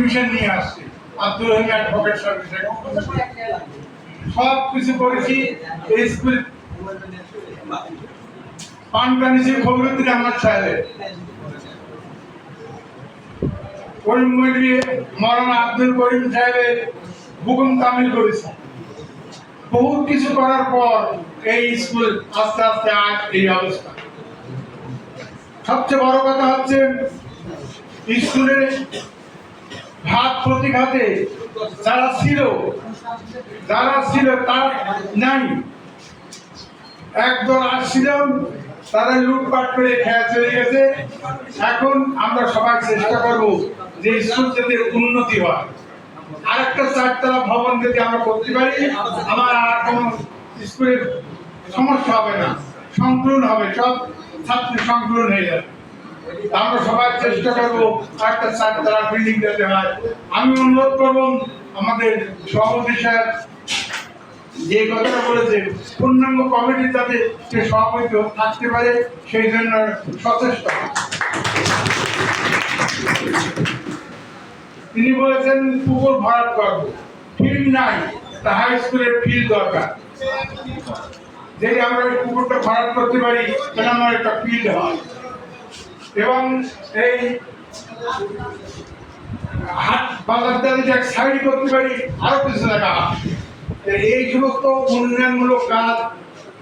Mission নিয়ে আসছে? আব্দুল রহিম advocate সার্ভিসে সব কিছু করেছি, এই স্কুল আহমদ সাহেবের। করিম আব্দুল করিম সাহেবের তামিল করেছে। বহুত কিছু করার পর এই স্কুল আস্তে আস্তে আজ এই অবস্থা। সবচেয়ে বড় কথা হচ্ছে স্কুলে ভাত প্রতিঘাতে যারা ছিল যারা ছিল তার নাই। একদল আসছিল তারা লুটপাট করে খেয়া চলে গেছে। এখন আমরা সবাই চেষ্টা করব যে স্কুল যাতে উন্নতি হয়। আরেকটা চারতলা ভবন যদি আমরা করতে পারি, আমার আর কোনো স্কুলের সমস্যা হবে না। সংকলন হবে, সব ছাত্র সংকলন হয়ে যাবে। আমরা সবাই চেষ্টা করব একটা বিল্ডিং যাতে হয় আমি অনুরোধ আমাদের সভাপতি যে কথাটা বলেছে পূর্ণাঙ্গ কমিটি যাতে সে সভাপতি থাকতে পারে, সেই জন্য সচেষ্ট। তিনি বলেছেন পুকুর ভরাট করব ফিল্ড নাই, তা হাই স্কুলের ফিল্ড দরকার। যদি আমরা পুকুরটা ভরাট করতে পারি, তাহলে আমার একটা ফিল্ড হয়। এবং এই হাট বাজারটা যদি এক সাইড করতে পারি, আরও কিছু টাকা এই সমস্ত উন্নয়নমূলক কাজ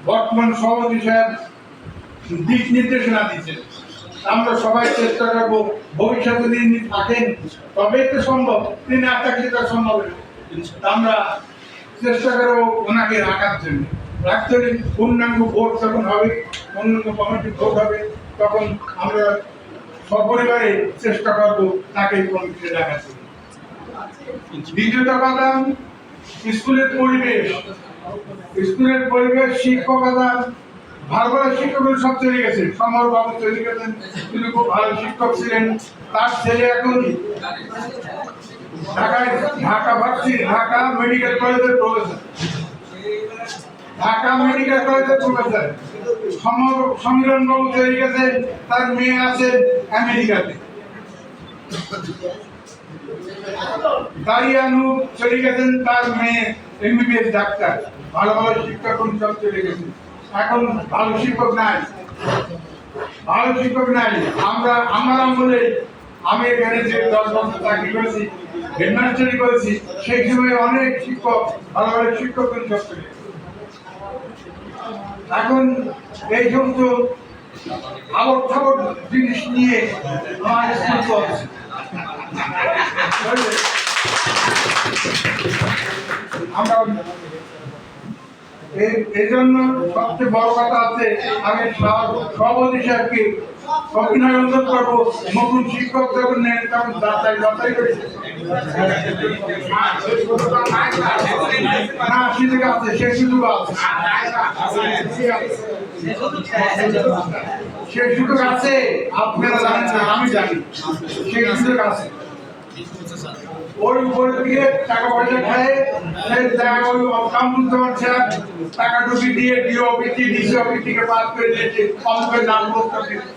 বর্তমান সভাপতি সাহেব দিক নির্দেশনা দিচ্ছেন আমরা সবাই চেষ্টা করব, ভবিষ্যতে তিনি থাকেন, তবে তো সম্ভব। তিনি না থাকলে তো সম্ভব। আমরা চেষ্টা করব ওনাকে রাখার জন্য। রাখতে হলে পূর্ণাঙ্গ ভোট যখন হবে, পূর্ণাঙ্গ কমিটি ভোট হবে। তখন আমরা সপরিবারে চেষ্টা করব তাকে কমিটিতে রাখার জন্য দ্বিতীয়ত কথা স্কুলের পরিবেশ। স্কুলের পরিবেশ শিক্ষকতা ভালো ভালো শিক্ষক সব চলে গেছে। সমর বাবু চলে গেছেন। তিনি খুব ভালো শিক্ষক ছিলেন। তার ছেলে এখন ঢাকায় ঢাকা ভার্সিটি, ঢাকা মেডিকেল কলেজের প্রফেসর। ঢাকা মেডিকেল কলেজের প্রফেসর সমর সমীরণ বাবু চলে গেছেন তার মেয়ে আছে আমেরিকাতে। চলে গেছেন তার মেয়ে এমবিবিএস ডাক্তার। ভালো ভালো শিক্ষক সব চলে গেছেন এখন ভালো শিক্ষক নাই। ভালো শিক্ষক নাই। আমরা আমার আমলে আমি এখানে যে দশ বছর চাকরি করেছি, হেডমাস্টারি করেছি, সেই সময় অনেক শিক্ষক, ভালো ভালো শিক্ষক সব চলে গেছে। এখন এই সমস্ত আবর খাবর জিনিস নিয়ে আমার এই- জন্য সবচেয়ে বড় কথা আছে আমি সভ- সভাপতি সাহেবকে অভিনয় অনুরোধ করব, নতুন শিক্ষক যখন নেন, তখন যাচাই বাছাই করে সুযোগ আছে, সে সুযোগ সে সুযোগ আছে, আপনারা জানেন না, আমি জানি। সে সুযোগ আছে। দিকে টাকা পয়সা খায় ওই কামরুজ্জামান সাহেব টাকা ঢুকি দিয়ে ডিও অফিসি ডিসি করে দিয়েছে।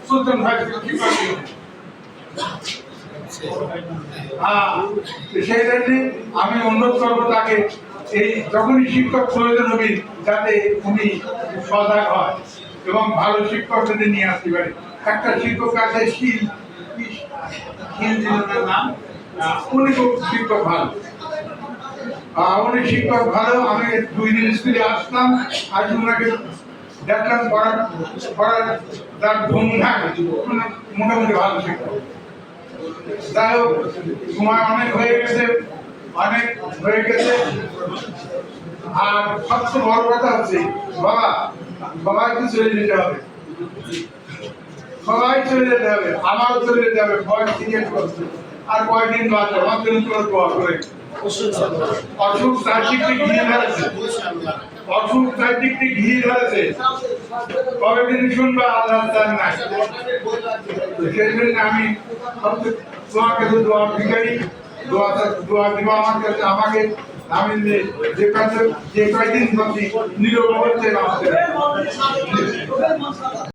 সুলতান ভাই কি করে হ্যাঁ সেই জন্য আমি অনুরোধ করব তাকে, এই যখনই শিক্ষক প্রয়োজন হবে, যাতে উনি সজাগ হয় এবং ভালো শিক্ষক যদি নিয়ে আসতে পারে। একটা শিক্ষক আছে শীল শীল নাম? উনি শিক্ষক ভালো। উনি শিক্ষক ভালো, আমি দুই দিন স্কুলে আসলাম আজ ওনাকে দেখলাম পড়ার পড়ার তার ধুমধাম মোটামুটি ভালো শিক্ষক। যাই হোক, সময় অনেক হয়ে গেছে, অনেক হয়ে গেছে। আর সবচেয়ে বড় কথা হচ্ছে, বাবা, সবাইকে চলে যেতে হবে। সবাই চলে যেতে হবে, আমারও চলে যেতে হবে, ভয় সিরিয়াস করছে। আর বাঁচবে আমার জন্য তোমার দোয়া করে। অসুখ চারদিকটি ঘিরে ধরেছে অসুখ চারদিকটি ঘিরে ধরেছে কবেদিন শুনবে আল্লাহ তার নাই সেই জন্য আমি তোমাকে তো দোয়া ভিখারি দোয়া দোয়া দিব আমার কাছে আমাকে আমি যে- কাছে যে কয়দিন বাঁচি নিরব হচ্ছে